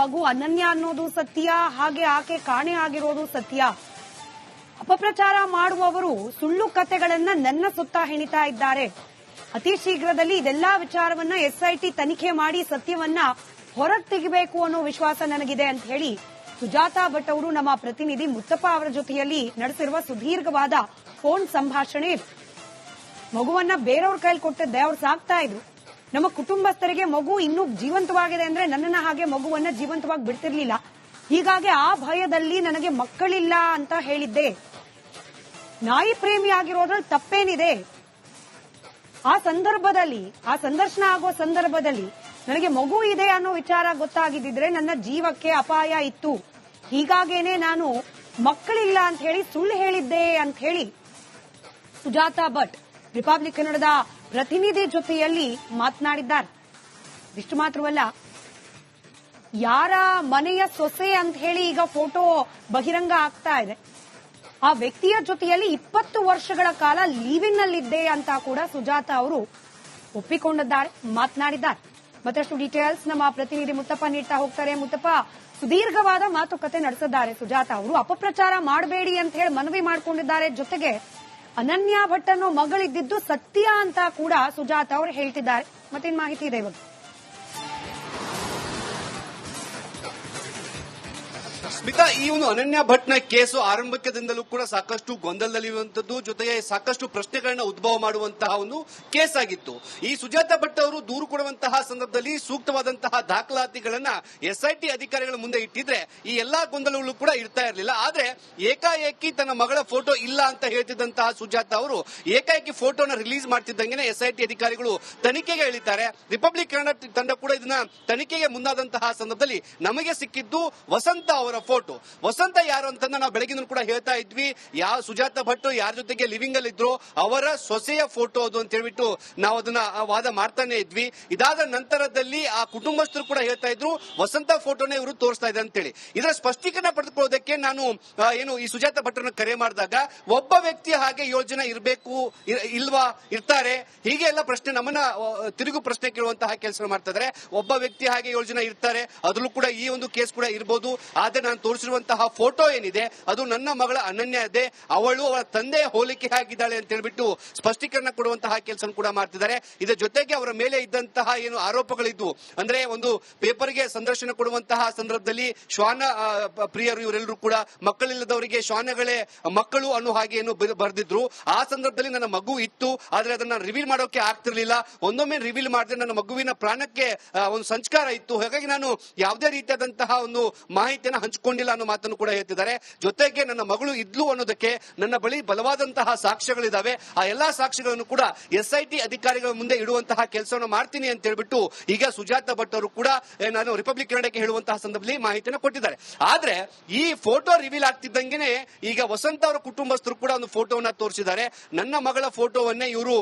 ಮಗು ಅನನ್ಯ ಅನ್ನೋದು ಸತ್ಯ, ಹಾಗೆ ಆಕೆ ಕಾಣೆ ಆಗಿರೋದು ಸತ್ಯ. ಅಪಪ್ರಚಾರ ಮಾಡುವವರು ಸುಳ್ಳು ಕತೆಗಳನ್ನ ನನ್ನ ಸುತ್ತ ಹೆಣಿತಾ ಇದ್ದಾರೆ. ಅತಿ ಶೀಘ್ರದಲ್ಲಿ ಇದೆಲ್ಲಾ ವಿಚಾರವನ್ನ ಎಸ್ಐಟಿ ತನಿಖೆ ಮಾಡಿ ಸತ್ಯವನ್ನ ಹೊರಗೆ ತೆಗಿಬೇಕು ಅನ್ನೋ ವಿಶ್ವಾಸ ನನಗಿದೆ ಅಂತ ಹೇಳಿ ಸುಜಾತಾ ಭಟ್ ಅವರು ನಮ್ಮ ಪ್ರತಿನಿಧಿ ಮುತ್ತಪ್ಪ ಅವರ ಜೊತೆಯಲ್ಲಿ ನಡೆಸಿರುವ ಸುದೀರ್ಘವಾದ ಫೋನ್ ಸಂಭಾಷಣೆ. ಮಗುವನ್ನ ಬೇರೆಯವ್ರ ಕೈಲಿ ಕೊಟ್ಟದ್ದೆ ಅವ್ರು ಸಾಕ್ತಾ ಇದ್ರು. ನಮ್ಮ ಕುಟುಂಬಸ್ಥರಿಗೆ ಮಗು ಇನ್ನೂ ಜೀವಂತವಾಗಿದೆ ಅಂದ್ರೆ ನನ್ನನ್ನ ಹಾಗೆ ಮಗುವನ್ನ ಜೀವಂತವಾಗಿ ಬಿಡ್ತಿರ್ಲಿಲ್ಲ. ಹೀಗಾಗಿ ಆ ಭಯದಲ್ಲಿ ನನಗೆ ಮಕ್ಕಳಿಲ್ಲ ಅಂತ ಹೇಳಿದ್ದೆ. ನಾಯಿ ಪ್ರೇಮಿ ಆಗಿರೋದ್ರಲ್ಲಿ ತಪ್ಪೇನಿದೆ. ಆ ಸಂದರ್ಭದಲ್ಲಿ, ಆ ಸಂದರ್ಶನ ಆಗೋ ಸಂದರ್ಭದಲ್ಲಿ ನನಗೆ ಮಗು ಇದೆ ಅನ್ನೋ ವಿಚಾರ ಗೊತ್ತಾಗಿದ್ದಿದ್ರೆ ನನ್ನ ಜೀವಕ್ಕೆ ಅಪಾಯ ಇತ್ತು. ಹೀಗಾಗೇನೆ ನಾನು ಮಕ್ಕಳಿಲ್ಲ ಅಂತ ಹೇಳಿ ಸುಳ್ಳು ಹೇಳಿದ್ದೆ ಅಂತ ಹೇಳಿ ಸುಜಾತಾ ಭಟ್ ರಿಪಬ್ಲಿಕ್ ಕನ್ನಡದ ಪ್ರತಿನಿಧಿ ಜೊತೆಯಲ್ಲಿ ಮಾತನಾಡಿದ್ದಾರೆ. ಇಷ್ಟು ಮಾತ್ರವಲ್ಲ, ಯಾರ ಮನೆಯ ಸೊಸೆ ಅಂತ ಹೇಳಿ ಈಗ ಫೋಟೋ ಬಹಿರಂಗ ಆಗ್ತಾ ಇದೆ. ಆ ವ್ಯಕ್ತಿಯ ಜೊತೆಯಲ್ಲಿ ಇಪ್ಪತ್ತು ವರ್ಷಗಳ ಕಾಲ ಲೀವಿಂಗ್ ನಲ್ಲಿದ್ದೆ ಅಂತ ಕೂಡ ಸುಜಾತ ಅವರು ಒಪ್ಪಿಕೊಂಡಿದ್ದಾರೆ, ಮಾತನಾಡಿದ್ದಾರೆ. ಮತ್ತಷ್ಟು ಡೀಟೇಲ್ಸ್ ನಮ್ಮ ಪ್ರತಿನಿಧಿ ಮುತ್ತಪ್ಪ ನೀಡ್ತಾ ಹೋಗ್ತಾರೆ. ಮುತ್ತಪ್ಪ, ಸುದೀರ್ಘವಾದ ಮಾತುಕತೆ ನಡೆಸಿದ್ದಾರೆ ಸುಜಾತ ಅವರು. ಅಪಪ್ರಚಾರ ಮಾಡಬೇಡಿ ಅಂತ ಹೇಳಿ ಮನವಿ ಮಾಡಿಕೊಂಡಿದ್ದಾರೆ. ಜೊತೆಗೆ ಅನನ್ಯ ಭಟ್ ಅನ್ನೋ ಮಗಳಿದ್ದಿದ್ದು ಸತ್ಯ ಅಂತ ಕೂಡ ಸುಜಾತ ಅವರು ಹೇಳ್ತಿದ್ದಾರೆ. ಮತ್ತೇನ್ ಮಾಹಿತಿ ಇದೆ ಇವಾಗ? ಸ್ಮಿತಾ ಈ ಒಂದು ಅನನ್ಯ ಭಟ್ನ ಕೇಸು ಆರಂಭಕ್ಕದಿಂದಲೂ ಕೂಡ ಸಾಕಷ್ಟು ಗೊಂದಲದಲ್ಲಿರುವಂತದ್ದು ಜೊತೆಗೆ ಸಾಕಷ್ಟು ಪ್ರಶ್ನೆಗಳನ್ನ ಉದ್ಭವ ಮಾಡುವಂತಹ ಒಂದು ಕೇಸ್ ಆಗಿತ್ತು ಈ ಸುಜಾತ ಭಟ್ ಅವರು ದೂರು ಕೊಡುವಂತಹ ಸಂದರ್ಭದಲ್ಲಿ ಸೂಕ್ತವಾದಂತಹ ದಾಖಲಾತಿಗಳನ್ನ ಎಸ್ಐಟಿ ಅಧಿಕಾರಿಗಳ ಮುಂದೆ ಇಟ್ಟಿದ್ರೆ ಈ ಎಲ್ಲಾ ಗೊಂದಲಗಳು ಕೂಡ ಇರ್ತಾ ಇರಲಿಲ್ಲ. ಆದ್ರೆ ಏಕಾಏಕಿ ತನ್ನ ಮಗಳ ಫೋಟೋ ಇಲ್ಲ ಅಂತ ಹೇಳ್ತಿದ್ದಂತಹ ಸುಜಾತ ಅವರು ಏಕಾಏಕಿ ಫೋಟೋನ ರಿಲೀಸ್ ಮಾಡ್ತಿದ್ದಂಗೆ ಎಸ್ಐಟಿ ಅಧಿಕಾರಿಗಳು ತನಿಖೆಗೆ ಹೇಳಿದ್ದಾರೆ ರಿಪಬ್ಲಿಕ್ ಕನ್ನಡ ತಂಡ ಕೂಡ ಇದನ್ನ ತನಿಖೆಗೆ ಮುಂದಾದಂತಹ ಸಂದರ್ಭದಲ್ಲಿ ನಮಗೆ ಸಿಕ್ಕಿದ್ದು ವಸಂತ ಅವರ ಫೋಟೋ. ವಸಂತ ಯಾರು ಅಂತ ನಾವು ಬೆಳಗಿನ ಕೂಡ ಹೇಳ್ತಾ ಇದ್ವಿ. ಯಾವ ಸುಜಾತ ಭಟ್ ಯಾರ ಜೊತೆಗೆ ಲಿವಿಂಗ್ ಅಲ್ಲಿ ಇದ್ರು, ಅವರ ಸೊಸೆಯ ಫೋಟೋ ಅದು ಅಂತ ಹೇಳ್ಬಿಟ್ಟು ನಾವು ಅದನ್ನ ವಾದ ಮಾಡ್ತಾನೆ ಇದ್ವಿ. ಇದಾದ ನಂತರದಲ್ಲಿ ಆ ಕುಟುಂಬಸ್ಥರು ಕೂಡ ಹೇಳ್ತಾ ಇದ್ರು, ವಸಂತ ಫೋಟೋನೇ ಇವರು ತೋರಿಸ್ತಾ ಇದೆ ಅಂತೇಳಿ. ಇದರ ಸ್ಪಷ್ಟೀಕರಣ ಪಡೆದುಕೊಳ್ಳೋದಕ್ಕೆ ನಾನು ಏನು ಈ ಸುಜಾತ ಭಟ್ರನ್ನ ಕರೆ ಮಾಡಿದಾಗ, ಒಬ್ಬ ವ್ಯಕ್ತಿ ಹಾಗೆ ಯೋಜನೆ ಇರಬೇಕು ಇಲ್ವಾ, ಇರ್ತಾರೆ. ಹೀಗೆ ಎಲ್ಲ ಪ್ರಶ್ನೆ ನಮ್ಮನ್ನ ತಿರುಗು ಪ್ರಶ್ನೆ ಕೇಳುವಂತಹ ಕೆಲಸ ಮಾಡ್ತಾ ಇದ್ದಾರೆ. ಒಬ್ಬ ವ್ಯಕ್ತಿ ಹಾಗೆ ಯೋಜನೆ ಇರ್ತಾರೆ. ಅದ್ರಲ್ಲೂ ಕೂಡ ಈ ಒಂದು ಕೇಸ್ ಕೂಡ ಇರಬಹುದು ಆದ್ರೆ ನಾನು ತೋರಿಸಿರುವಂತಹ ಫೋಟೋ ಏನಿದೆ, ಅದು ನನ್ನ ಮಗಳ ಅನನ್ಯ ಇದೆ ಅವಳು ಅವಳ ತಂದೆ ಹೋಲಿಕೆ ಆಗಿದ್ದಾಳೆ ಅಂತ ಹೇಳ್ಬಿಟ್ಟು ಸ್ಪಷ್ಟೀಕರಣ ಕೊಡುವಂತಹ ಕೆಲಸ ಕೂಡ ಮಾಡ್ತಿದ್ದಾರೆ. ಇದರ ಜೊತೆಗೆ ಅವರ ಮೇಲೆ ಇದ್ದಂತಹ ಏನು ಆರೋಪಗಳಿದ್ವು ಅಂದ್ರೆ ಒಂದು ಪೇಪರ್ಗೆ ಸಂದರ್ಶನ ಕೊಡುವಂತಹ ಸಂದರ್ಭದಲ್ಲಿ ಶ್ವಾನ ಪ್ರಿಯರು ಇವರೆಲ್ಲರೂ ಕೂಡ ಮಕ್ಕಳಿಲ್ಲದವರಿಗೆ ಶ್ವಾನಗಳೇ ಮಕ್ಕಳು ಅನ್ನೋ ಹಾಗೆ ಏನು ಬರೆ- ಬರೆದಿದ್ರು. ಆ ಸಂದರ್ಭದಲ್ಲಿ ನನ್ನ ಮಗು ಇತ್ತು, ಆದ್ರೆ ಅದನ್ನ ರಿವೀಲ್ ಮಾಡೋಕೆ ಆಗ್ತಿರ್ಲಿಲ್ಲ. ಒಂದೊಮ್ಮೆ ರಿವೀಲ್ ಮಾಡಿದ್ರೆ ನನ್ನ ಮಗುವಿನ ಪ್ರಾಣಕ್ಕೆ ಒಂದು ಸಂಸ್ಕಾರ ಇತ್ತು. ಹಾಗಾಗಿ ನಾನು ಯಾವುದೇ ರೀತಿಯಾದಂತಹ ಒಂದು ಮಾಹಿತಿಯನ್ನು ಹಂಚಿಕೊಂಡಿಲ್ಲ ಅನ್ನೋ ಮಾತನ್ನು ಕೂಡ ಹೇಳ್ತಿದ್ದಾರೆ. ಜೊತೆಗೆ ನನ್ನ ಮಗಳು ಇದ್ಲು ಅನ್ನೋದಕ್ಕೆ ನನ್ನ ಬಳಿ ಬಲವಾದಂತಹ ಸಾಕ್ಷ್ಯಗಳಿದಾವೆ. ಆ ಎಲ್ಲಾ ಸಾಕ್ಷ್ಯಗಳನ್ನು ಕೂಡ ಎಸ್ಐಟಿ ಅಧಿಕಾರಿಗಳ ಮುಂದೆ ಇಡುವಂತಹ ಕೆಲಸವನ್ನು ಮಾಡ್ತೀನಿ ಅಂತ ಹೇಳ್ಬಿಟ್ಟು ಈಗ ಸುಜಾತ ಭಟ್ ಅವರು ಕೂಡ ನಾನು ರಿಪಬ್ಲಿಕ್ ಕನ್ನಡಕ್ಕೆ ಹೇಳುವಂತಹ ಸಂದರ್ಭದಲ್ಲಿ ಮಾಹಿತಿಯನ್ನು ಕೊಟ್ಟಿದ್ದಾರೆ. ಆದ್ರೆ ಈ ಫೋಟೋ ರಿವೀಲ್ ಆಗ್ತಿದ್ದಂಗೆನೆ ಈಗ ವಸಂತ ಅವರ ಕುಟುಂಬಸ್ಥರು ಕೂಡ ಒಂದು ಫೋಟೋವನ್ನ ತೋರಿಸಿದ್ದಾರೆ. ನನ್ನ ಮಗಳ ಫೋಟೋವನ್ನೇ ಇವರು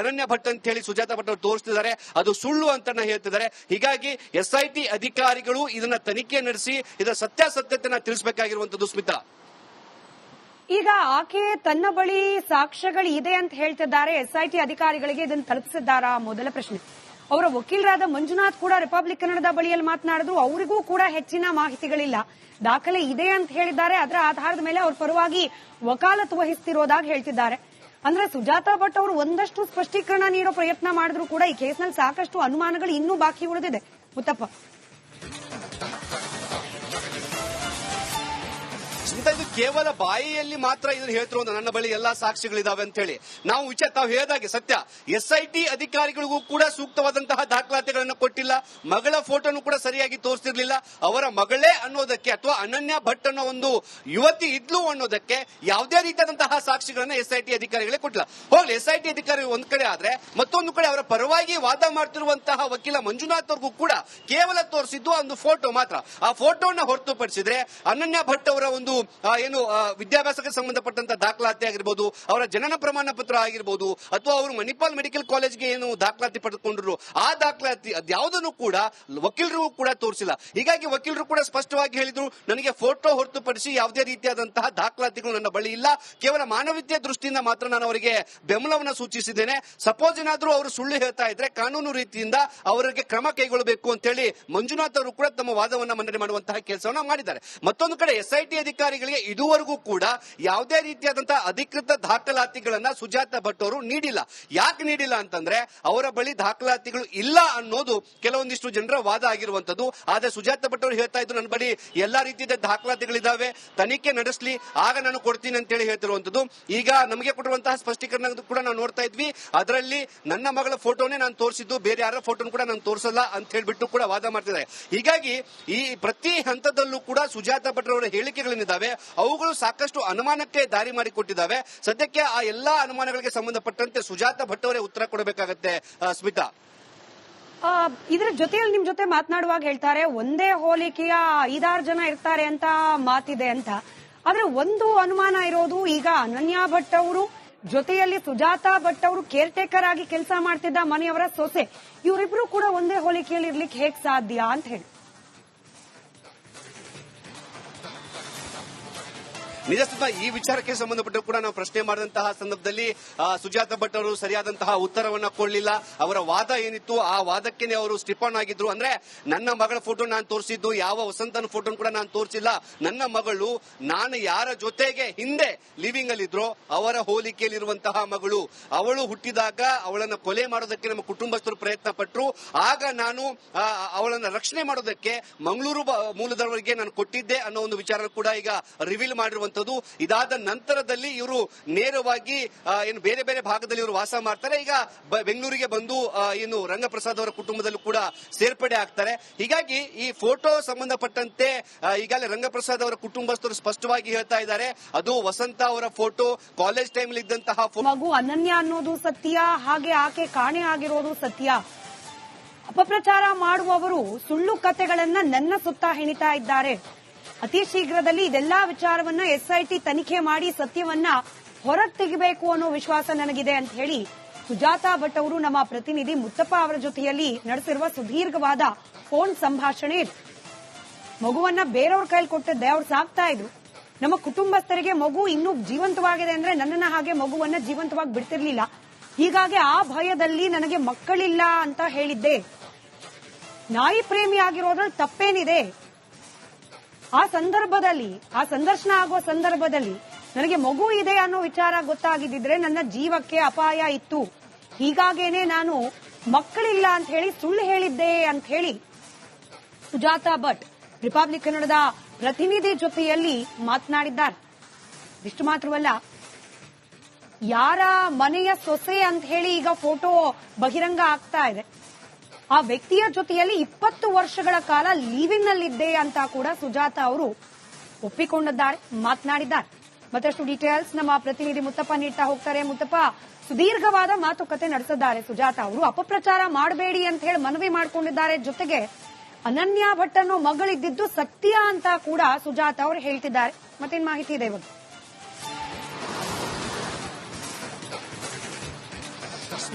ಅನನ್ಯ ಭಟ್ ಅಂತ ಹೇಳಿ ಸುಜಾತ ಭಟ್ ಅವರು ತೋರಿಸ್ತಿದ್ದಾರೆ. ಅದು ಸುಳ್ಳು ಅಂತ ಹೇಳ್ತಿದ್ದಾರೆ. ಹೀಗಾಗಿ ಎಸ್ಐಟಿ ಅಧಿಕಾರಿಗಳು ಇದನ್ನ ತನಿಖೆ ನಡೆಸಿ ಇದರ ಸತ್ಯಾಸತ್ಯತೆಯನ್ನ ತಿಳಿಸಬೇಕಾಗಿರುವಂತದ್ದು ಸ್ಮಿತಾ. ಈಗ ಆಕೆ ತನ್ನ ಬಳಿ ಸಾಕ್ಷ್ಯಗಳು ಇದೆ ಅಂತ ಹೇಳ್ತಿದ್ದಾರೆ. ಎಸ್ಐಟಿ ಅಧಿಕಾರಿಗಳಿಗೆ ಇದನ್ನು ತಲುಪಿಸಿದ್ದಾರಾ? ಮೊದಲ ಪ್ರಶ್ನೆ. ಅವರ ವಕೀಲರಾದ ಮಂಜುನಾಥ್ ಕೂಡ ರಿಪಬ್ಲಿಕ್ ಕನ್ನಡದ ಬಳಿಯಲ್ಲಿ ಮಾತನಾಡಿದ್ರು. ಅವರಿಗೂ ಕೂಡ ಹೆಚ್ಚಿನ ಮಾಹಿತಿಗಳಿಲ್ಲ. ದಾಖಲೆ ಇದೆ ಅಂತ ಹೇಳಿದ್ದಾರೆ. ಅದರ ಆಧಾರದ ಮೇಲೆ ಅವ್ರ ಪರವಾಗಿ ವಕಾಲತ್ತು ವಹಿಸ್ತಿರೋದಾಗಿ ಹೇಳ್ತಿದ್ದಾರೆ. ಅಂದ್ರೆ ಸುಜಾತಾ ಭಟ್ ಅವರು ಒಂದಷ್ಟು ಸ್ಪಷ್ಟೀಕರಣ ನೀಡೋ ಪ್ರಯತ್ನ ಮಾಡಿದ್ರು ಕೂಡ ಈ ಕೇಸ್ನಲ್ಲಿ ಸಾಕಷ್ಟು ಅನುಮಾನಗಳು ಇನ್ನೂ ಬಾಕಿ ಉಳಿದಿದೆ. ಮುತ್ತಪ್ಪ. ಸ್ಮಿತಾ ಇದು ಕೇವಲ ಬಾಯಿಯಲ್ಲಿ ಮಾತ್ರ ಇದನ್ನು ಹೇಳ್ತಿರೋದು ನನ್ನ ಬಳಿ ಎಲ್ಲಾ ಸಾಕ್ಷಿಗಳಿದಾವೆ ಅಂತ ಹೇಳಿ ನಾವು ವಿಚಾರ, ತಾವು ಹೇಳಿದಾಗೆ ಸತ್ಯ. ಎಸ್ಐಟಿ ಅಧಿಕಾರಿಗಳಿಗೂ ಕೂಡ ಸೂಕ್ತವಾದಂತಹ ದಾಖಲಾತಿಗಳನ್ನು ಕೊಟ್ಟಿಲ್ಲ. ಮಗಳ ಫೋಟೋನು ಕೂಡ ಸರಿಯಾಗಿ ತೋರಿಸಿರ್ಲಿಲ್ಲ ಅವರ ಮಗಳೇ ಅನ್ನೋದಕ್ಕೆ ಅಥವಾ ಅನನ್ಯ ಭಟ್ ಅನ್ನೋ ಒಂದು ಯುವತಿ ಇದ್ಲು ಅನ್ನೋದಕ್ಕೆ ಯಾವುದೇ ರೀತಿಯಾದಂತಹ ಸಾಕ್ಷಿಗಳನ್ನ ಎಸ್ಐಟಿ ಅಧಿಕಾರಿಗಳೇ ಕೊಟ್ಟಿಲ್ಲ. ಹೋಗ್ಲಿ ಎಸ್ಐಟಿ ಅಧಿಕಾರಿ ಒಂದ್ ಕಡೆ ಆದ್ರೆ, ಮತ್ತೊಂದು ಕಡೆ ಅವರ ಪರವಾಗಿ ವಾದ ಮಾಡ್ತಿರುವಂತಹ ವಕೀಲ ಮಂಜುನಾಥ್ ಅವ್ರಿಗೂ ಕೂಡ ಕೇವಲ ತೋರಿಸಿದ್ದು ಒಂದು ಫೋಟೋ ಮಾತ್ರ. ಆ ಫೋಟೋನ ಹೊರತುಪಡಿಸಿದ್ರೆ ಅನನ್ಯ ಭಟ್ ಅವರ ಒಂದು ಏನು ವಿದ್ಯಾಭ್ಯಾಸಕ್ಕೆ ಸಂಬಂಧಪಟ್ಟಂತ ದಾಖಲಾತಿ ಆಗಿರ್ಬೋದು, ಅವರ ಜನನ ಪ್ರಮಾಣ ಪತ್ರ ಆಗಿರ್ಬೋದು, ಅಥವಾ ಅವರು ಮಣಿಪಾಲ್ ಮೆಡಿಕಲ್ ಕಾಲೇಜ್ಗೆ ಏನು ದಾಖಲಾತಿ ಪಡೆದುಕೊಂಡ್ರು, ಆ ದಾಖಲಾತಿ ಅದ್ಯಾವುದನ್ನು ಕೂಡ ವಕೀಲರು ಕೂಡ ತೋರಿಸಿಲ್ಲ. ಹೀಗಾಗಿ ವಕೀಲರು ಕೂಡ ಸ್ಪಷ್ಟವಾಗಿ ಹೇಳಿದ್ರು, ನನಗೆ ಫೋಟೋ ಹೊರತುಪಡಿಸಿ ಯಾವುದೇ ರೀತಿಯಾದಂತಹ ದಾಖಲಾತಿಗಳು ನನ್ನ ಬಳಿ ಇಲ್ಲ. ಕೇವಲ ಮಾನವೀಯ ದೃಷ್ಟಿಯಿಂದ ಮಾತ್ರ ನಾನು ಅವರಿಗೆ ಬೆಂಬಲವನ್ನು ಸೂಚಿಸಿದ್ದೇನೆ. ಸಪೋಸ್ ಏನಾದ್ರೂ ಅವರು ಸುಳ್ಳು ಹೇಳ್ತಾ ಇದ್ರೆ, ಕಾನೂನು ರೀತಿಯಿಂದ ಅವರಿಗೆ ಕ್ರಮ ಕೈಗೊಳ್ಳಬೇಕು ಅಂತ ಹೇಳಿ ಮಂಜುನಾಥ್ ಅವರು ಕೂಡ ತಮ್ಮ ವಾದವನ್ನು ಮನ್ನಣೆ ಮಾಡುವಂತಹ ಕೆಲಸವನ್ನ ಮಾಡಿದ್ದಾರೆ. ಮತ್ತೊಂದು ಕಡೆ, ಎಸ್ಐಟಿ ಅಧಿಕಾರಿಗಳಿಗೆ ಇದುವರೆಗೂ ಕೂಡ ಯಾವುದೇ ರೀತಿಯಾದಂತಹ ಅಧಿಕೃತ ದಾಖಲಾತಿಗಳನ್ನ ಸುಜಾತ ಭಟ್ ಅವರು ನೀಡಿಲ್ಲ. ಯಾಕೆ ನೀಡಿಲ್ಲ ಅಂತಂದ್ರೆ ಅವರ ಬಳಿ ದಾಖಲಾತಿಗಳು ಇಲ್ಲ ಅನ್ನೋದು ಕೆಲವೊಂದಿಷ್ಟು ಜನರ ವಾದ ಆಗಿರುವಂತದ್ದು ಆದ್ರೆ ಸುಜಾತ ಭಟ್ ಅವರು ಹೇಳ್ತಾ ಇದ್ರು, ನನ್ನ ಬಳಿ ಎಲ್ಲಾ ರೀತಿಯ ದಾಖಲಾತಿಗಳಿದ್ದಾವೆ ತನಿಖೆ ನಡೆಸಲಿ. ಆಗ ನಾನು ಕೊಡ್ತೀನಿ ಅಂತ ಹೇಳಿ ಹೇಳ್ತಿರುವಂತದ್ದು ಈಗ ನಮಗೆ ಕೊಟ್ಟಿರುವಂತಹ ಸ್ಪಷ್ಟೀಕರಣ ಕೂಡ ನಾವು ನೋಡ್ತಾ ಇದ್ವಿ. ಅದರಲ್ಲಿ ನನ್ನ ಮಗಳ ಫೋಟೋನೇ ನಾನು ತೋರಿಸಿದ್ದು. ಬೇರೆ ಯಾರ ಫೋಟೋನು ಕೂಡ ನಾನು ತೋರಿಸಲ್ಲ ಅಂತ ಹೇಳ್ಬಿಟ್ಟು ಕೂಡ ವಾದ ಮಾಡ್ತಿದ್ದಾರೆ. ಹೀಗಾಗಿ ಈ ಪ್ರತಿ ಹಂತದಲ್ಲೂ ಕೂಡ ಸುಜಾತ ಭಟ್ ಅವರ ಹೇಳಿಕೆಗಳೇನಿದ್ದಾವೆ ಅವುಗಳು ಸಾಕಷ್ಟು ಅನುಮಾನಕ್ಕೆ ದಾರಿ ಮಾಡಿಕೊಟ್ಟಿದ್ದಾವೆ. ಸದ್ಯಕ್ಕೆ ಆ ಎಲ್ಲಾ ಅನುಮಾನಗಳಿಗೆ ಸಂಬಂಧಪಟ್ಟಂತೆ ಸುಜಾತ ಭಟ್ ಅವರೇ ಉತ್ತರ ಕೊಡಬೇಕಾಗತ್ತೆ ಸ್ಮಿತಾ. ಇದರ ಜೊತೆಯಲ್ಲಿ ನಿಮ್ ಜೊತೆ ಮಾತನಾಡುವಾಗ ಹೇಳ್ತಾರೆ, ಒಂದೇ ಹೋಲಿಕೆಯ ಐದಾರು ಜನ ಇರ್ತಾರೆ ಅಂತ ಮಾತಿದೆ ಅಂತ. ಆದ್ರೆ ಒಂದು ಅನುಮಾನ ಇರೋದು ಈಗ ಅನನ್ಯ ಭಟ್ ಅವರು, ಜೊತೆಯಲ್ಲಿ ಸುಜಾತ ಭಟ್ ಅವರು ಕೇರ್ ಟೇಕರ್ ಆಗಿ ಕೆಲಸ ಮಾಡ್ತಿದ್ದ ಮನೆಯವರ ಸೊಸೆ. ಇವರಿಬ್ರು ಕೂಡ ಒಂದೇ ಹೋಲಿಕೆಯಲ್ಲಿ ಇರ್ಲಿಕ್ಕೆ ಹೇಗ್ ಸಾಧ್ಯ ಅಂತ ಹೇಳಿ. ನಿಜ ಸುತ್ತ ಈ ವಿಚಾರಕ್ಕೆ ಸಂಬಂಧಪಟ್ಟು ಕೂಡ ನಾವು ಪ್ರಶ್ನೆ ಮಾಡಿದಂತಹ ಸಂದರ್ಭದಲ್ಲಿ ಸುಜಾತ ಭಟ್ ಅವರು ಸರಿಯಾದಂತಹ ಉತ್ತರವನ್ನ ಕೊಡಲಿಲ್ಲ. ಅವರ ವಾದ ಏನಿತ್ತು, ಆ ವಾದಕ್ಕೆ ಅವರು ಸ್ಟಿಫಾನ್ ಆಗಿದ್ರು. ಅಂದ್ರೆ, ನನ್ನ ಮಗಳ ಫೋಟೋ ನಾನು ತೋರಿಸಿದ್ದು, ಯಾವ ವಸಂತನ ಫೋಟೋ ಕೂಡ ನಾನು ತೋರಿಸಿಲ್ಲ. ನನ್ನ ಮಗಳು, ನಾನು ಯಾರ ಜೊತೆಗೆ ಹಿಂದೆ ಲಿವಿಂಗ್ ಅಲ್ಲಿ ಇದ್ರೋ ಅವರ ಹೋಲಿಕೆಯಲ್ಲಿರುವಂತಹ ಮಗಳು. ಅವಳು ಹುಟ್ಟಿದಾಗ, ಅವಳನ್ನ ಕೊಲೆ ಮಾಡೋದಕ್ಕೆ ನಮ್ಮ ಕುಟುಂಬಸ್ಥರು ಪ್ರಯತ್ನ ಪಟ್ಟರು ಆಗ ನಾನು ಅವಳನ್ನ ರಕ್ಷಣೆ ಮಾಡೋದಕ್ಕೆ ಮಂಗಳೂರು ಮೂಲದವರಿಗೆ ನಾನು ಕೊಟ್ಟಿದ್ದೆ ಅನ್ನೋ ಒಂದು ವಿಚಾರ ಕೂಡ ಈಗ ರಿವೀಲ್ ಮಾಡಿರುವಂತದ್ದು ಇದಾದ ನಂತರದಲ್ಲಿ ಇವರು ನೇರವಾಗಿ ಏನು ಬೇರೆ ಬೇರೆ ಭಾಗದಲ್ಲಿ ಇವರು ವಾಸ ಮಾಡ್ತಾರೆ. ಈಗ ಬೆಂಗಳೂರಿಗೆ ಬಂದು ಏನು ರಂಗಪ್ರಸಾದ್ ಅವರ ಕುಟುಂಬದಲ್ಲೂ ಕೂಡ ಸೇರ್ಪಡೆ ಆಗ್ತಾರೆ. ಹೀಗಾಗಿ ಈ ಫೋಟೋ ಸಂಬಂಧಪಟ್ಟಂತೆ ಈಗಾಗಲೇ ರಂಗಪ್ರಸಾದ್ ಅವರ ಕುಟುಂಬಸ್ಥರು ಸ್ಪಷ್ಟವಾಗಿ ಹೇಳ್ತಾ ಇದ್ದಾರೆ. ಅದು ವಸಂತ ಅವರ ಫೋಟೋ, ಕಾಲೇಜ್ ಟೈಮ್ ಇದ್ದಂತಹ ಮಗು ಅನನ್ಯ ಅನ್ನೋದು ಸತ್ಯ, ಹಾಗೆ ಆಕೆ ಕಾಣೆ ಆಗಿರೋದು ಸತ್ಯ. ಅಪಪ್ರಚಾರ ಮಾಡುವವರು ಸುಳ್ಳು ಕತೆಗಳನ್ನ ನನ್ನ ಸುತ್ತ ಹೆಣಿತಾ ಇದ್ದಾರೆ. ಅತಿ ಶೀಘ್ರದಲ್ಲಿ ಇದೆಲ್ಲಾ ವಿಚಾರವನ್ನ ಎಸ್ಐಟಿ ತನಿಖೆ ಮಾಡಿ ಸತ್ಯವನ್ನ ಹೊರಗೆ ತೆಗಿಬೇಕು ಅನ್ನೋ ವಿಶ್ವಾಸ ನನಗಿದೆ ಅಂತ ಹೇಳಿ ಸುಜಾತಾ ಭಟ್ ಅವರು ನಮ್ಮ ಪ್ರತಿನಿಧಿ ಮುತ್ತಪ್ಪ ಅವರ ಜೊತೆಯಲ್ಲಿ ನಡೆಸಿರುವ ಸುದೀರ್ಘವಾದ ಫೋನ್ ಸಂಭಾಷಣೆ ಇದು. ಮಗುವನ್ನ ಬೇರೆಯವ್ರ ಕೈಲಿ ಕೊಟ್ಟಿದ್ದೆ ಅವ್ರು ಸಾಕ್ತಾ ಇದ್ರು. ನಮ್ಮ ಕುಟುಂಬಸ್ಥರಿಗೆ ಮಗು ಇನ್ನೂ ಜೀವಂತವಾಗಿದೆ ಅಂದ್ರೆ ನನ್ನನ್ನ ಹಾಗೆ ಮಗುವನ್ನ ಜೀವಂತವಾಗಿ ಬಿಡ್ತಿರ್ಲಿಲ್ಲ. ಹೀಗಾಗಿ ಆ ಭಯದಲ್ಲಿ ನನಗೆ ಮಕ್ಕಳಿಲ್ಲ ಅಂತ ಹೇಳಿದ್ದೆ. ನಾಯಿ ಪ್ರೇಮಿ ಆಗಿರೋದ್ರಲ್ಲಿ ತಪ್ಪೇನಿದೆ. ಆ ಸಂದರ್ಭದಲ್ಲಿ, ಆ ಸಂದರ್ಶನ ಆಗುವ ಸಂದರ್ಭದಲ್ಲಿ ನನಗೆ ಮಗು ಇದೆ ಅನ್ನೋ ವಿಚಾರ ಗೊತ್ತಾಗಿದ್ದಿದ್ರೆ ನನ್ನ ಜೀವಕ್ಕೆ ಅಪಾಯ ಇತ್ತು. ಹೀಗಾಗೇನೆ ನಾನು ಮಕ್ಕಳಿಲ್ಲ ಅಂತ ಹೇಳಿ ಸುಳ್ಳು ಹೇಳಿದ್ದೆ ಅಂತ ಹೇಳಿ ಸುಜಾತಾ ಭಟ್, ರಿಪಬ್ಲಿಕ್ ಕನ್ನಡದ ಪ್ರತಿನಿಧಿ ಜೊತೆಯಲ್ಲಿ ಮಾತನಾಡಿದ್ದಾರೆ. ಇಷ್ಟು ಮಾತ್ರವಲ್ಲ, ಯಾರ ಮನೆಯ ಸೊಸೆ ಅಂತ ಹೇಳಿ ಈಗ ಫೋಟೋ ಬಹಿರಂಗ ಆಗ್ತಾ ಇದೆ. ಆ ವ್ಯಕ್ತಿಯ ಜೊತೆಯಲ್ಲಿ ಇಪ್ಪತ್ತು ವರ್ಷಗಳ ಕಾಲ ಲೀವಿಂಗ್ ನಲ್ಲಿದ್ದೆ ಅಂತ ಕೂಡ ಸುಜಾತ ಅವರು ಒಪ್ಪಿಕೊಂಡಿದ್ದಾರೆ, ಮಾತನಾಡಿದ್ದಾರೆ. ಮತ್ತಷ್ಟು ಡೀಟೇಲ್ಸ್ ನಮ್ಮ ಪ್ರತಿನಿಧಿ ಮುತ್ತಪ್ಪ ನೀಡ್ತಾ ಹೋಗ್ತಾರೆ. ಮುತ್ತಪ್ಪ, ಸುದೀರ್ಘವಾದ ಮಾತುಕತೆ ನಡೆಸಿದ್ದಾರೆ ಸುಜಾತ ಅವರು. ಅಪಪ್ರಚಾರ ಮಾಡಬೇಡಿ ಅಂತ ಹೇಳಿ ಮನವಿ ಮಾಡಿಕೊಂಡಿದ್ದಾರೆ. ಜೊತೆಗೆ ಅನನ್ಯ ಭಟ್ ಮಗಳಿದ್ದಿದ್ದು ಸತ್ಯ ಅಂತ ಕೂಡ ಸುಜಾತ ಅವರು ಹೇಳ್ತಿದ್ದಾರೆ. ಮತ್ತೇನ್ ಮಾಹಿತಿ ಇದೆ ಇವಾಗ?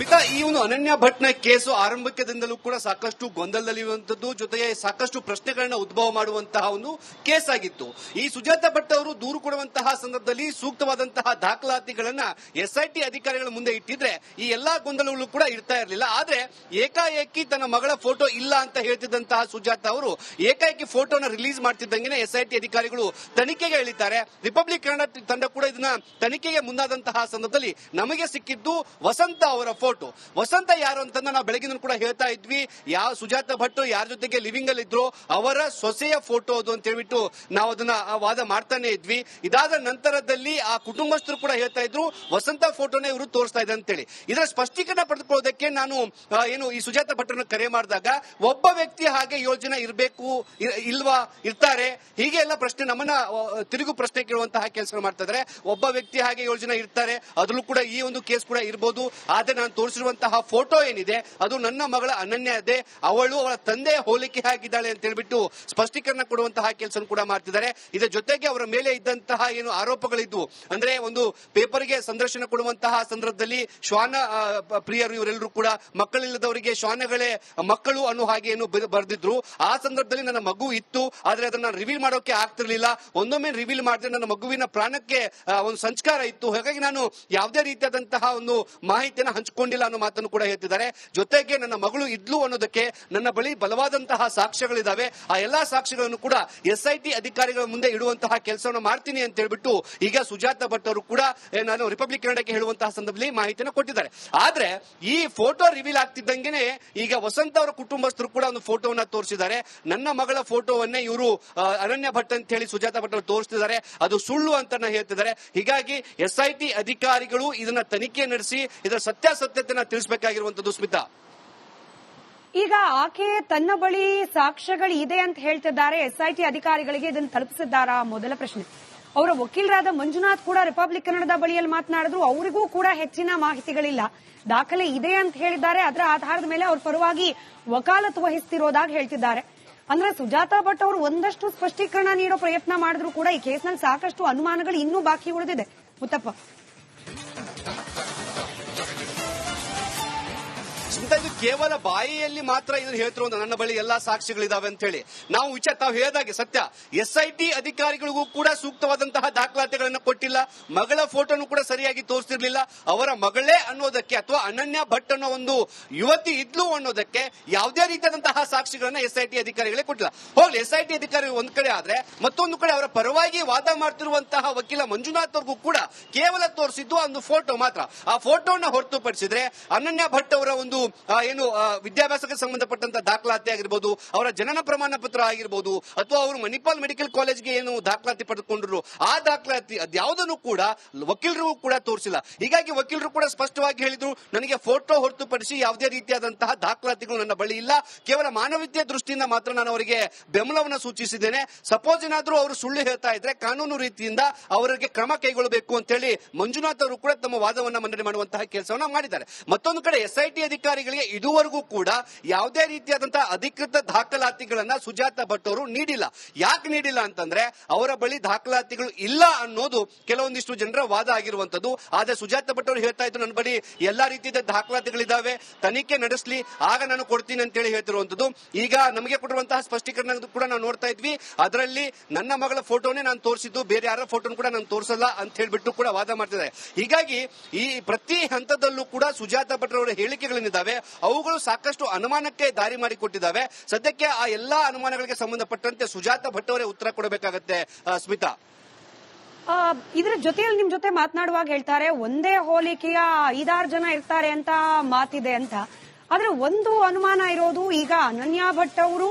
ಸ್ಮಿತಾ ಈ ಒಂದು ಅನನ್ಯ ಭಟ್ನ ಕೇಸು ಆರಂಭಿಕದಿಂದಲೂ ಕೂಡ ಸಾಕಷ್ಟು ಗೊಂದಲದಲ್ಲಿರುವಂತದ್ದು ಜೊತೆಗೆ ಸಾಕಷ್ಟು ಪ್ರಶ್ನೆಗಳನ್ನ ಉದ್ಭವ ಮಾಡುವಂತಹ ಒಂದು ಕೇಸ್ ಆಗಿತ್ತು ಈ ಸುಜಾತ ಭಟ್ ಅವರು ದೂರು ಕೊಡುವಂತಹ ಸಂದರ್ಭದಲ್ಲಿ ಸೂಕ್ತವಾದಂತಹ ದಾಖಲಾತಿಗಳನ್ನ ಎಸ್ಐಟಿ ಅಧಿಕಾರಿಗಳ ಮುಂದೆ ಇಟ್ಟಿದ್ರೆ ಈ ಎಲ್ಲಾ ಗೊಂದಲಗಳು ಕೂಡ ಇರ್ತಾ ಇರಲಿಲ್ಲ. ಆದ್ರೆ ಏಕಾಏಕಿ ತನ್ನ ಮಗಳ ಫೋಟೋ ಇಲ್ಲ ಅಂತ ಹೇಳ್ತಿದ್ದಂತಹ ಸುಜಾತ ಅವರು ಏಕಾಏಕಿ ಫೋಟೋನ ರಿಲೀಸ್ ಮಾಡ್ತಿದ್ದಂಗೆ ಎಸ್ಐಟಿ ಅಧಿಕಾರಿಗಳು ತನಿಖೆಗೆ ಹೇಳಿದ್ದಾರೆ ರಿಪಬ್ಲಿಕ್ ಕನ್ನಡ ತಂಡ ಕೂಡ ಇದನ್ನ ತನಿಖೆಗೆ ಮುಂದಾದಂತಹ ಸಂದರ್ಭದಲ್ಲಿ ನಮಗೆ ಸಿಕ್ಕಿದ್ದು ವಸಂತ ಅವರ ಫೋಟೋ. ವಸಂತ ಯಾರು ಅಂತ ನಾವು ಬೆಳಗಿನ ಕೂಡ ಹೇಳ್ತಾ ಇದ್ವಿ. ಯಾವ ಸುಜಾತ ಭಟ್, ಯಾರ ಜೊತೆಗೆ ಲಿವಿಂಗ್ ಅಲ್ಲಿ ಇದ್ರು, ಅವರ ಸೊಸೆಯ ಫೋಟೋ ಅದು ಅಂತ ಹೇಳ್ಬಿಟ್ಟು ನಾವು ಅದನ್ನ ವಾದ ಮಾಡ್ತಾನೆ ಇದ್ವಿ. ಇದಾದ ನಂತರದಲ್ಲಿ ಆ ಕುಟುಂಬಸ್ಥರು ಕೂಡ ಹೇಳ್ತಾ ಇದ್ರು, ವಸಂತ ಫೋಟೋನೇ ಇವರು ತೋರಿಸ್ತಾ ಇದೆ ಅಂತೇಳಿ. ಇದರ ಸ್ಪಷ್ಟೀಕರಣ ಪಡೆದುಕೊಳ್ಳೋದಕ್ಕೆ ನಾನು ಏನು ಈ ಸುಜಾತ ಭಟ್ರನ್ನ ಕರೆ ಮಾಡಿದಾಗ, ಒಬ್ಬ ವ್ಯಕ್ತಿ ಹಾಗೆ ಯೋಜನೆ ಇರಬೇಕು ಇಲ್ವಾ, ಇರ್ತಾರೆ. ಹೀಗೆ ಎಲ್ಲ ಪ್ರಶ್ನೆ ನಮ್ಮನ್ನ ತಿರುಗು ಪ್ರಶ್ನೆ ಕೇಳುವಂತಹ ಕೆಲಸ ಮಾಡ್ತಾ ಇದ್ದಾರೆ. ಒಬ್ಬ ವ್ಯಕ್ತಿ ಹಾಗೆ ಯೋಜನೆ ಇರ್ತಾರೆ. ಅದ್ರಲ್ಲೂ ಕೂಡ ಈ ಒಂದು ಕೇಸ್ ಕೂಡ ಇರಬಹುದು ಆದ್ರೆ ತೋರಿಸಿರುವಂತಹ ಫೋಟೋ ಏನಿದೆ, ಅದು ನನ್ನ ಮಗಳ ಅನನ್ಯ ಇದೆ ಅವಳು ಅವಳ ತಂದೆ ಹೋಲಿಕೆ ಆಗಿದ್ದಾಳೆ ಅಂತ ಹೇಳ್ಬಿಟ್ಟು ಸ್ಪಷ್ಟೀಕರಣ ಕೊಡುವಂತಹ ಕೆಲಸ ಕೂಡ ಮಾಡ್ತಿದ್ದಾರೆ. ಇದರ ಜೊತೆಗೆ ಅವರ ಮೇಲೆ ಇದ್ದಂತಹ ಏನು ಆರೋಪಗಳಿದ್ವು ಅಂದ್ರೆ ಒಂದು ಪೇಪರ್ಗೆ ಸಂದರ್ಶನ ಕೊಡುವಂತಹ ಸಂದರ್ಭದಲ್ಲಿ ಶ್ವಾನ ಪ್ರಿಯರು ಇವರೆಲ್ಲರೂ ಕೂಡ ಮಕ್ಕಳಿಲ್ಲದವರಿಗೆ ಶ್ವಾನಗಳೇ ಮಕ್ಕಳು ಅನ್ನೋ ಹಾಗೆ ಏನು ಬರೆ- ಬರೆದಿದ್ರು. ಆ ಸಂದರ್ಭದಲ್ಲಿ ನನ್ನ ಮಗು ಇತ್ತು, ಆದ್ರೆ ಅದನ್ನ ರಿವೀಲ್ ಮಾಡೋಕೆ ಆಗ್ತಿರ್ಲಿಲ್ಲ. ಒಂದೊಮ್ಮೆ ರಿವೀಲ್ ಮಾಡಿದ್ರೆ ನನ್ನ ಮಗುವಿನ ಪ್ರಾಣಕ್ಕೆ ಒಂದು ಸಂಸ್ಕಾರ ಇತ್ತು. ಹಾಗಾಗಿ ನಾನು ಯಾವುದೇ ರೀತಿಯಾದಂತಹ ಒಂದು ಮಾಹಿತಿಯನ್ನು ಹಂಚಿಕೊಂಡಿಲ್ಲ ಅನ್ನೋ ಮಾತನ್ನು ಕೂಡ ಹೇಳ್ತಿದ್ದಾರೆ. ಜೊತೆಗೆ ನನ್ನ ಮಗಳು ಇದ್ಲು ಅನ್ನೋದಕ್ಕೆ ನನ್ನ ಬಳಿ ಬಲವಾದಂತಹ ಸಾಕ್ಷ್ಯಗಳಿದಾವೆ. ಆ ಎಲ್ಲಾ ಸಾಕ್ಷ್ಯಗಳನ್ನು ಕೂಡ ಎಸ್ ಐ ಅಧಿಕಾರಿಗಳ ಮುಂದೆ ಇಡುವಂತಹ ಕೆಲಸವನ್ನು ಮಾಡ್ತೀನಿ ಅಂತ ಹೇಳ್ಬಿಟ್ಟು ಈಗ ಸುಜಾತ ಭಟ್ ಅವರು ಕೂಡ ನಾನು ರಿಪಬ್ಲಿಕ್ ಕನ್ನಡಕ್ಕೆ ಹೇಳುವಂತಹ ಸಂದರ್ಭದಲ್ಲಿ ಮಾಹಿತಿಯನ್ನು ಕೊಟ್ಟಿದ್ದಾರೆ. ಆದ್ರೆ ಈ ಫೋಟೋ ರಿವೀಲ್ ಆಗ್ತಿದ್ದಂಗೆನೆ ಈಗ ವಸಂತ ಅವರ ಕುಟುಂಬಸ್ಥರು ಕೂಡ ಒಂದು ಫೋಟೋವನ್ನ ತೋರಿಸಿದ್ದಾರೆ. ನನ್ನ ಮಗಳ ಫೋಟೋವನ್ನೇ ಇವರು ಅನನ್ಯ ಭಟ್ ಅಂತ ಹೇಳಿ ಸುಜಾತ ಭಟ್ ಅವರು ತೋರಿಸ್ತಿದ್ದಾರೆ. ಅದು ಸುಳ್ಳು ಅಂತ ಹೇಳ್ತಿದ್ದಾರೆ. ಹೀಗಾಗಿ ಎಸ್ ಐ ಅಧಿಕಾರಿಗಳು ಇದನ್ನ ತನಿಖೆ ನಡೆಸಿ, ಇದರ ಸತ್ಯಾಸತ್ಯತೆಯನ್ನ ತಿಳಿಸಬೇಕಾಗಿರುವಂತದ್ದು ಸ್ಮಿತಾ. ಈಗ ಆಕೆ ತನ್ನ ಬಳಿ ಸಾಕ್ಷ್ಯಗಳು ಇದೆ ಅಂತ ಹೇಳ್ತಿದ್ದಾರೆ. ಎಸ್ಐಟಿ ಅಧಿಕಾರಿಗಳಿಗೆ ಇದನ್ನು ತಲುಪಿಸಿದ್ದಾರಾ? ಮೊದಲ ಪ್ರಶ್ನೆ. ಅವರ ವಕೀಲರಾದ ಮಂಜುನಾಥ್ ಕೂಡ ರಿಪಬ್ಲಿಕ್ ಕನ್ನಡದ ಬಳಿಯಲ್ಲಿ ಮಾತನಾಡಿದ್ರು. ಅವರಿಗೂ ಕೂಡ ಹೆಚ್ಚಿನ ಮಾಹಿತಿಗಳಿಲ್ಲ. ದಾಖಲೆ ಇದೆ ಅಂತ ಹೇಳಿದ್ದಾರೆ. ಅದರ ಆಧಾರದ ಮೇಲೆ ಅವ್ರ ಪರವಾಗಿ ವಕಾಲತ್ತು ವಹಿಸ್ತಿರೋದಾಗಿ ಹೇಳ್ತಿದ್ದಾರೆ. ಅಂದ್ರೆ ಸುಜಾತಾ ಭಟ್ ಅವರು ಒಂದಷ್ಟು ಸ್ಪಷ್ಟೀಕರಣ ನೀಡೋ ಪ್ರಯತ್ನ ಮಾಡಿದ್ರು ಕೂಡ ಈ ಕೇಸ್ನಲ್ಲಿ ಸಾಕಷ್ಟು ಅನುಮಾನಗಳು ಇನ್ನೂ ಬಾಕಿ ಉಳಿದಿದೆ. ಮುತ್ತಪ್ಪ. ಸ್ಮಿತಾ ಇದು ಕೇವಲ ಬಾಯಿಯಲ್ಲಿ ಮಾತ್ರ ಇದನ್ನು ಹೇಳ್ತಿರೋ ನನ್ನ ಬಳಿ ಎಲ್ಲಾ ಸಾಕ್ಷಿಗಳಿದಾವೆ ಅಂತ ಹೇಳಿ ನಾವು ವಿಚಾರ ತಾವು ಹೇಳಿದಾಗೆ ಸತ್ಯ. ಎಸ್ ಐ ಟಿ ಅಧಿಕಾರಿಗಳಿಗೂ ಕೂಡ ಸೂಕ್ತವಾದಂತಹ ದಾಖಲಾತಿಗಳನ್ನು ಕೊಟ್ಟಿಲ್ಲ. ಮಗಳ ಫೋಟೋನು ಕೂಡ ಸರಿಯಾಗಿ ತೋರಿಸಿರ್ಲಿಲ್ಲ ಅವರ ಮಗಳೇ ಅನ್ನೋದಕ್ಕೆ ಅಥವಾ ಅನನ್ಯ ಭಟ್ ಅನ್ನೋ ಒಂದು ಯುವತಿ ಇದ್ಲು ಅನ್ನೋದಕ್ಕೆ ಯಾವುದೇ ರೀತಿಯಾದಂತಹ ಸಾಕ್ಷಿಗಳನ್ನ ಎಸ್ ಐ ಟಿ ಅಧಿಕಾರಿಗಳೇ ಕೊಟ್ಟಿಲ್ಲ. ಹೋಗ್ಲಿ, ಎಸ್ ಐ ಟಿ ಅಧಿಕಾರಿ ಒಂದ್ ಕಡೆ ಆದ್ರೆ, ಮತ್ತೊಂದು ಕಡೆ ಅವರ ಪರವಾಗಿ ವಾದ ಮಾಡ್ತಿರುವಂತಹ ವಕೀಲ ಮಂಜುನಾಥ್ ಅವ್ರಿಗೂ ಕೂಡ ಕೇವಲ ತೋರಿಸಿದ್ದು ಒಂದು ಫೋಟೋ ಮಾತ್ರ. ಆ ಫೋಟೋನ ಹೊರತುಪಡಿಸಿದ್ರೆ ಅನನ್ಯ ಭಟ್ ಅವರ ಒಂದು ಏನು ವಿದ್ಯಾಭ್ಯಾಸಕ್ಕೆ ಸಂಬಂಧಪಟ್ಟಂತ ದಾಖಲಾತಿ ಆಗಿರ್ಬೋದು, ಅವರ ಜನನ ಪ್ರಮಾಣ ಪತ್ರ ಆಗಿರ್ಬೋದು, ಅಥವಾ ಅವರು ಮಣಿಪಾಲ್ ಮೆಡಿಕಲ್ ಕಾಲೇಜ್ಗೆ ಏನು ದಾಖಲಾತಿ ಪಡೆದುಕೊಂಡ್ರು, ಆ ದಾಖಲಾತಿ ಅದ್ಯಾವುದನ್ನು ಕೂಡ ವಕೀಲರು ಕೂಡ ತೋರಿಸಿಲ್ಲ. ಹೀಗಾಗಿ ವಕೀಲರು ಕೂಡ ಸ್ಪಷ್ಟವಾಗಿ ಹೇಳಿದ್ರು, ನನಗೆ ಫೋಟೋ ಹೊರತುಪಡಿಸಿ ಯಾವುದೇ ರೀತಿಯಾದಂತಹ ದಾಖಲಾತಿಗಳು ನನ್ನ ಬಳಿ ಇಲ್ಲ. ಕೇವಲ ಮಾನವೀಯ ದೃಷ್ಟಿಯಿಂದ ಮಾತ್ರ ನಾನು ಅವರಿಗೆ ಬೆಂಬಲವನ್ನು ಸೂಚಿಸಿದ್ದೇನೆ. ಸಪೋಸ್ ಏನಾದ್ರೂ ಅವರು ಸುಳ್ಳು ಹೇಳ್ತಾ ಇದ್ರೆ, ಕಾನೂನು ರೀತಿಯಿಂದ ಅವರಿಗೆ ಕ್ರಮ ಕೈಗೊಳ್ಳಬೇಕು ಅಂತ ಹೇಳಿ ಮಂಜುನಾಥ್ ಅವರು ಕೂಡ ತಮ್ಮ ವಾದವನ್ನು ಮನ್ನಣೆ ಮಾಡುವಂತಹ ಕೆಲಸವನ್ನ ಮಾಡಿದ್ದಾರೆ. ಮತ್ತೊಂದು ಕಡೆ ಎಸ್ಐಟಿ ಐ ಇದುವರೆಗೂ ಕೂಡ ಯಾವುದೇ ರೀತಿಯಾದಂತಹ ಅಧಿಕೃತ ದಾಖಲಾತಿಗಳನ್ನ ಸುಜಾತ ಭಟ್ ಅವರು ನೀಡಿಲ್ಲ. ಯಾಕೆ ನೀಡಿಲ್ಲ ಅಂತಂದ್ರೆ ಅವರ ಬಳಿ ದಾಖಲಾತಿಗಳು ಇಲ್ಲ ಅನ್ನೋದು ಕೆಲವೊಂದಿಷ್ಟು ಜನರ ವಾದ ಆಗಿರುವಂತದ್ದು ಆದ್ರೆ ಸುಜಾತ ಭಟ್ ಅವರು ಹೇಳ್ತಾ ಇದ್ರು, ನನ್ನ ಬಳಿ ಎಲ್ಲಾ ರೀತಿಯ ದಾಖಲಾತಿಗಳಿದಾವೆ. ತನಿಖೆ ನಡೆಸಲಿ. ಆಗ ನಾನು ಕೊಡ್ತೀನಿ ಅಂತ ಹೇಳಿ ಹೇಳ್ತಿರುವಂತದ್ದು ಈಗ ನಮಗೆ ಕೊಟ್ಟಿರುವಂತಹ ಸ್ಪಷ್ಟೀಕರಣ ಕೂಡ ನಾವು ನೋಡ್ತಾ ಇದ್ವಿ. ಅದರಲ್ಲಿ ನನ್ನ ಮಗಳ ಫೋಟೋನೇ ನಾನು ತೋರಿಸಿದ್ದು. ಬೇರೆ ಯಾರ ಫೋಟೋನು ಕೂಡ ನಾನು ತೋರಿಸಲ್ಲ ಅಂತ ಹೇಳ್ಬಿಟ್ಟು ಕೂಡ ವಾದ ಮಾಡ್ತಿದ್ದಾರೆ. ಹೀಗಾಗಿ ಈ ಪ್ರತಿ ಹಂತದಲ್ಲೂ ಕೂಡ ಸುಜಾತ ಭಟ್ ಅವರ ಹೇಳಿಕೆಗಳೇನಿದ್ದಾವೆ ಅವುಗಳು ಸಾಕಷ್ಟು ಅನುಮಾನಕ್ಕೆ ದಾರಿ ಮಾಡಿಕೊಟ್ಟಿದ್ದಾವೆ. ಸದ್ಯಕ್ಕೆ ಆ ಎಲ್ಲಾ ಅನುಮಾನಗಳಿಗೆ ಸಂಬಂಧಪಟ್ಟಂತೆ ಸುಜಾತ ಭಟ್ ಅವರೇ ಉತ್ತರ ಕೊಡಬೇಕಾಗತ್ತೆ ಸ್ಮಿತಾ. ಇದ್ರ ಜೊತೆಯಲ್ಲಿ ನಿಮ್ ಜೊತೆ ಮಾತನಾಡುವಾಗ ಹೇಳ್ತಾರೆ, ಒಂದೇ ಹೋಲಿಕೆಯ ಐದಾರು ಜನ ಇರ್ತಾರೆ ಅಂತ ಮಾತಿದೆ ಅಂತ. ಆದ್ರೆ ಒಂದು ಅನುಮಾನ ಇರೋದು ಈಗ ಅನನ್ಯ ಭಟ್ ಅವರು,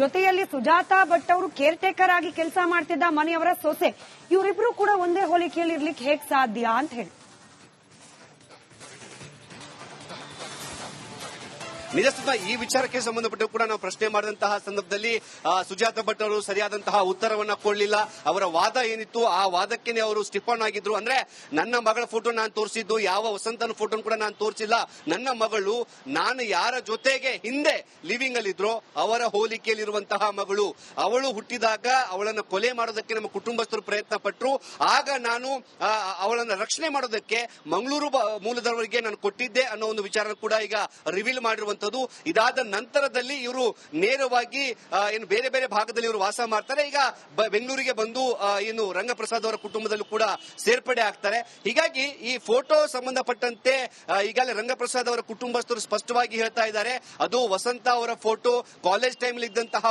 ಜೊತೆಯಲ್ಲಿ ಸುಜಾತಾ ಭಟ್ ಅವರು ಕೇರ್ ಟೇಕರ್ ಆಗಿ ಕೆಲಸ ಮಾಡ್ತಿದ್ದ ಮನೆಯವರ ಸೊಸೆ. ಇವರಿಬ್ರು ಕೂಡ ಒಂದೇ ಹೋಲಿಕೆಯಲ್ಲಿ ಇರ್ಲಿಕ್ಕೆ ಹೇಗ್ ಸಾಧ್ಯ? ಅಂತ ಹೇಳಿ. ನಿಜ ಈ ವಿಚಾರಕ್ಕೆ ಸಂಬಂಧಪಟ್ಟು ಕೂಡ ನಾವು ಪ್ರಶ್ನೆ ಮಾಡಿದಂತಹ ಸಂದರ್ಭದಲ್ಲಿ ಸುಜಾತ ಭಟ್ ಅವರು ಸರಿಯಾದಂತಹ ಉತ್ತರವನ್ನ ಕೊಡಲಿಲ್ಲ. ಅವರ ವಾದ ಏನಿತ್ತು, ಆ ವಾದಕ್ಕೆ ಅವರು ಸ್ಟಿಫನ್ ಆಗಿದ್ರು. ಅಂದ್ರೆ ನನ್ನ ಮಗಳ ಫೋಟೋ ನಾನು ತೋರಿಸಿದ್ದು, ಯಾವ ವಸಂತನ ಫೋಟೋ ಕೂಡ ನಾನು ತೋರಿಸಿಲ್ಲ. ನನ್ನ ಮಗಳು, ನಾನು ಯಾರ ಜೊತೆಗೆ ಹಿಂದೆ ಲಿವಿಂಗ್ ಅಲ್ಲಿ ಇದ್ರೋ ಅವರ ಹೋಲಿಕೆಯಲ್ಲಿರುವಂತಹ ಮಗಳು. ಅವಳು ಹುಟ್ಟಿದಾಗ ಅವಳನ್ನು ಕೊಲೆ ಮಾಡೋದಕ್ಕೆ ನಮ್ಮ ಕುಟುಂಬಸ್ಥರು ಪ್ರಯತ್ನ ಪಟ್ಟರು ಆಗ ನಾನು ಅವಳನ್ನ ರಕ್ಷಣೆ ಮಾಡೋದಕ್ಕೆ ಮಂಗಳೂರು ಮೂಲದವರಿಗೆ ನಾನು ಕೊಟ್ಟಿದ್ದೆ ಅನ್ನೋ ಒಂದು ವಿಚಾರ ಕೂಡ ಈಗ ರಿವೀಲ್ ಮಾಡಿರುವಂತದ್ದು ಇದಾದ ನಂತರದಲ್ಲಿ ಇವರು ನೇರವಾಗಿ ಏನು ಬೇರೆ ಬೇರೆ ಭಾಗದಲ್ಲಿ ಇವರು ವಾಸ ಮಾಡ್ತಾರೆ. ಈಗ ಬೆಂಗಳೂರಿಗೆ ಬಂದು ಏನು ರಂಗಪ್ರಸಾದ್ ಅವರ ಕುಟುಂಬದಲ್ಲೂ ಕೂಡ ಸೇರ್ಪಡೆ ಆಗ್ತಾರೆ. ಹೀಗಾಗಿ ಈ ಫೋಟೋ ಸಂಬಂಧಪಟ್ಟಂತೆ ಈಗಾಗಲೇ ರಂಗಪ್ರಸಾದ್ ಅವರ ಕುಟುಂಬಸ್ಥರು ಸ್ಪಷ್ಟವಾಗಿ ಹೇಳ್ತಾ ಇದ್ದಾರೆ. ಅದು ವಸಂತ ಅವರ ಫೋಟೋ, ಕಾಲೇಜ್ ಟೈಮ್ ಇದ್ದಂತಹ